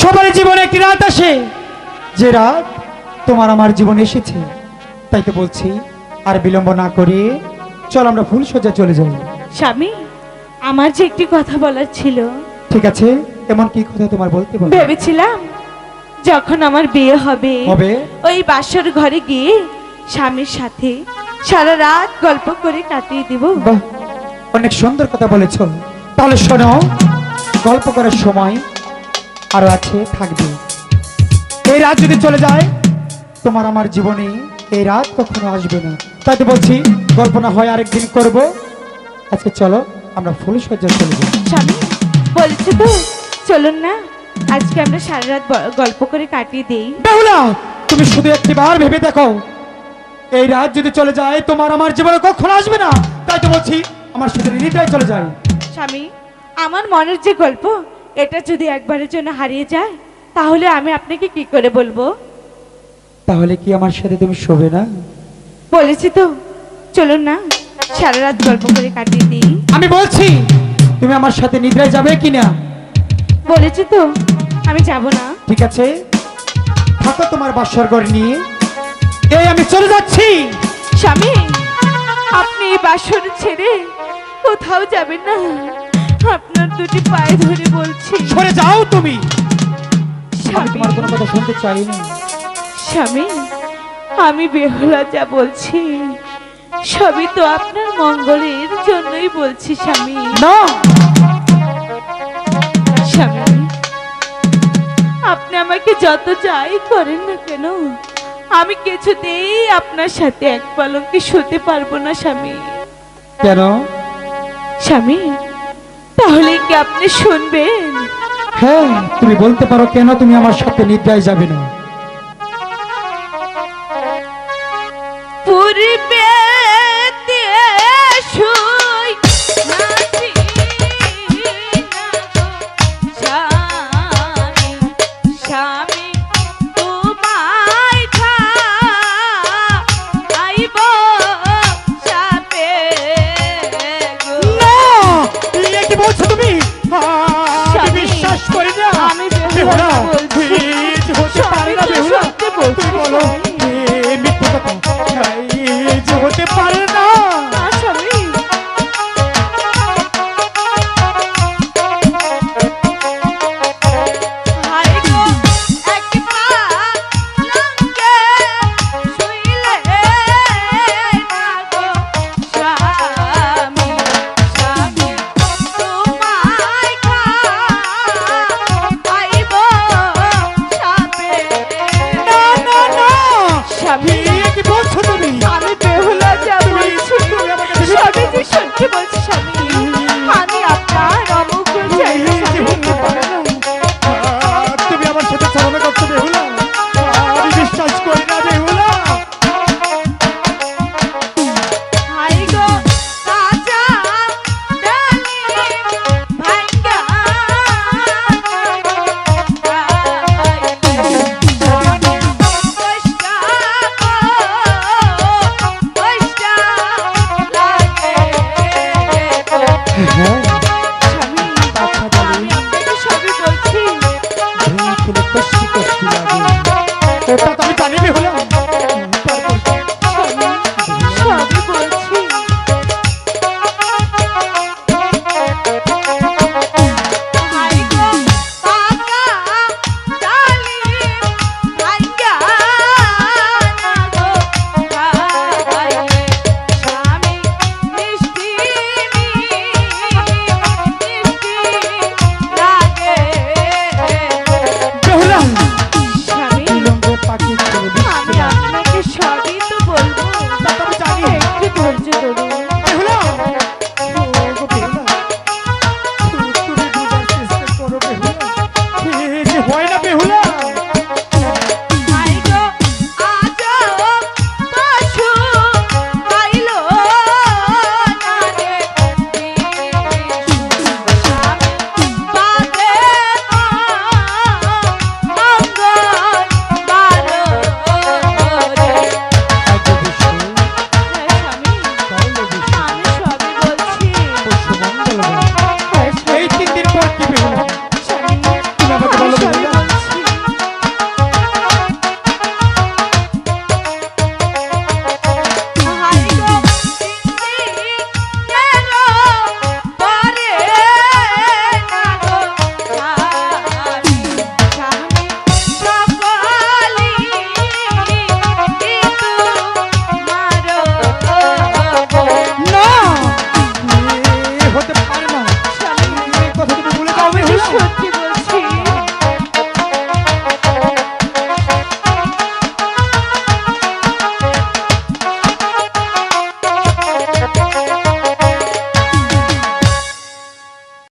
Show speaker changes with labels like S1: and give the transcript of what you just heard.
S1: সবার জীবনে একটি রাত আসে। যে রাত তোমার আমার জীবনে এসেছে তাই তো বলছি আর বিলম্ব না করে চল আমরা ফুল সজ্জা চলে যাই।
S2: স্বামী আমার যে একটি কথা বলার ছিল।
S1: ঠিক আছে এমন কি কথা তোমার বলতে বল?
S2: ভেবেছিলাম যখন আমার বিয়ে হবে
S1: হবে?
S2: ওই বাসর ঘরে গিয়ে স্বামীর সাথে সারা রাত গল্প করে কাটিয়ে দিব।
S1: বাহ অনেক সুন্দর কথা বলেছ। তাহলে শোনো গল্প করার সময় আরও আছে থাকবে। এই রাত যদি চলে যায় তোমার আমার জীবনে এই রাত কখনো আসবে না। তাই তো বলছি গল্প না হয় আরেকদিন করব। আজকে চলো আমরা ফুল সজ্জা চলে যাই।
S2: স্বামী বলছে তো চলুন না আজকে আমরা সারা রাত গল্প করে কাটিয়ে দেই।
S1: বেহুলা তুমি শুধু একটিবার ভেবে দেখো। এই রাত যদি চলে যায় তোমার আমার জীবনে কখনো আসবে না। তাই তো বলছি আমার সাথে নিটাই চলে যায়।
S2: স্বামী আমার মনের যে গল্প এটা যদি একবারের জন্য হারিয়ে যায় তাহলে আমি আপনাকে কি করে বলব?
S1: তাহলে কি আমার সাথে তুমি শোবে না?
S2: বলেছি তো। চলুন না সারা রাত গল্প করে কাটিয়ে দিই।
S1: আমি বলছি তুমি আমার সাথে নিদ্রায় যাবে কিনা?
S2: বলেছি তো আমি যাব না।
S1: ঠিক আছে? থাকো তোমার বাসর ঘর নিয়ে। এই আমি চলে যাচ্ছি।
S2: স্বামী আপনি এই বাসর ছেড়ে কোথাও যাবেন না। আপনার দুটি পায়ে ধরে বলছি
S1: সরে যাও তুমি। আমি
S2: স্বামী।
S1: তোমার কোনো কথা শুনতে চাই
S2: স্বামী আমি বেহুলা যা বলছি সবই তো আপনার মঙ্গলের জন্যই বলছি স্বামী।
S1: না।
S2: স্বামী আপনি আমাকে যত যাই করেন না কেন আমি কিছুতেই আপনার সাথে এক পালঙ্কে শুতে পারব না স্বামী।
S1: কেন?
S2: স্বামী তাহলে কি আপনি শুনবেন?
S1: হ্যাঁ তুমি বলতে পারো কেন তুমি আমার সাথে নিদ্রায় যাবে না? Não.